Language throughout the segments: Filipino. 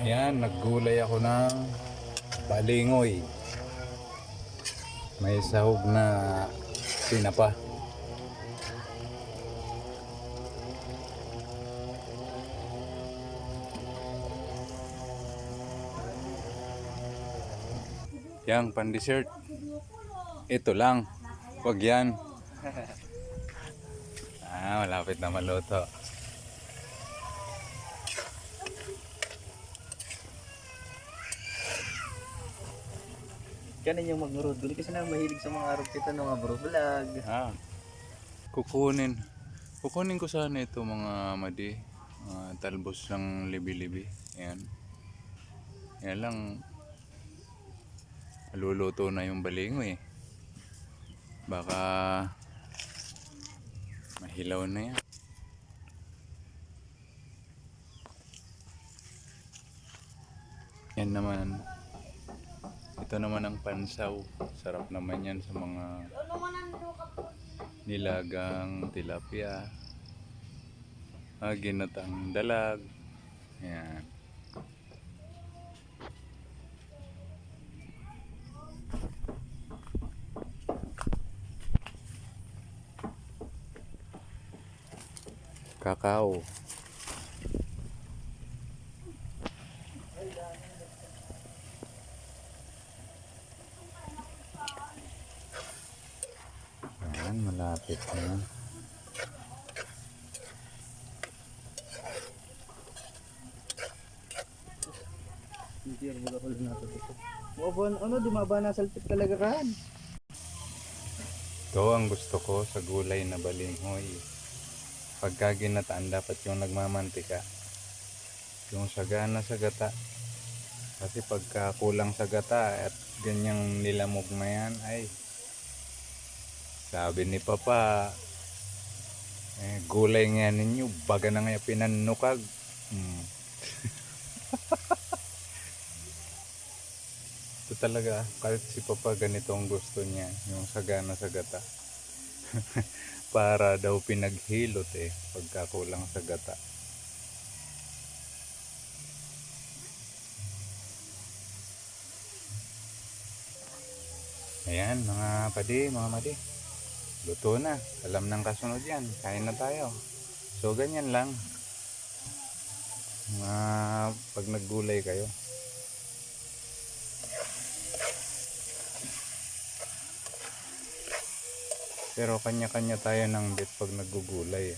Ayan, naggulay ako ng balingoy. May sahog na tinapa. Yang pan-dessert. Ito lang. Huwag yan. ah, malapit na maluto. Kanin yung mag-road doon kasi na mahilig sa mga araw kita ng mga bro vlog. Ah, kukunin. Kukunin ko sana ito mga madi. ah, talbos ng libi-libi. Ayan. Yan lang. Luluto na yung balingo eh. Baka mahilaw na yan. Yan naman. Ito naman ang pansaw. Sarap naman yan sa mga nilagang tilapia. Ah, ginatang dalag. Yan. Kakao. Ayan, malapit na. Hindi natin ano, dumaba na salpit talaga kan. Ito ang gusto ko sa gulay na balinghoy. Pagka ginataan, dapat yung nagmamantika. Yung sagana sa gata. Kasi pagka kulang sa gata at ganyang nilamog na yan, ay sabi ni Papa, eh, gulay nga ninyo, baga na nga pinanukag. Hmm. Ito talaga, kahit si Papa ganito ang gusto niya, yung sagana sa gata. Para daw pinaghilot eh, pagkakulang sa gata. Ayan, mga padi, mga madi. Luto na. Alam ng kasunod yan. Kain na tayo. So, ganyan lang. Mga pag naggulay kayo. Pero kanya-kanya tayo ng bit pag naggugulay.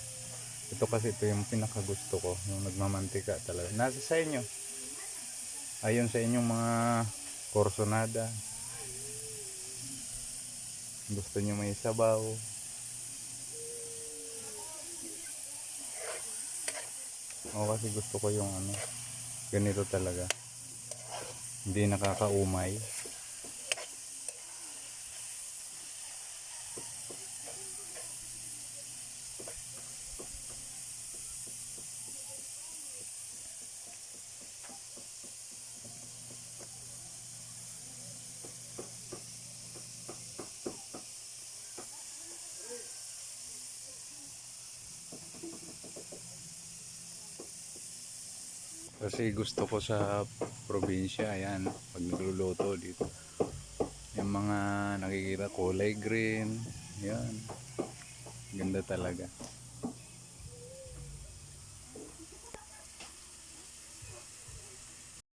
Ito kasi ito yung pinakagusto ko, yung nagmamantika talaga. Nasa sa inyo. Ayon sa inyong mga korsonada. Gusto nyo may sabaw. O kasi gusto ko yung ano, ganito talaga. Hindi nakakaumay. Kasi gusto ko sa probinsya, ayan, pag nagluluto dito. Yung mga nakikita kulay green, yan. Ganda talaga.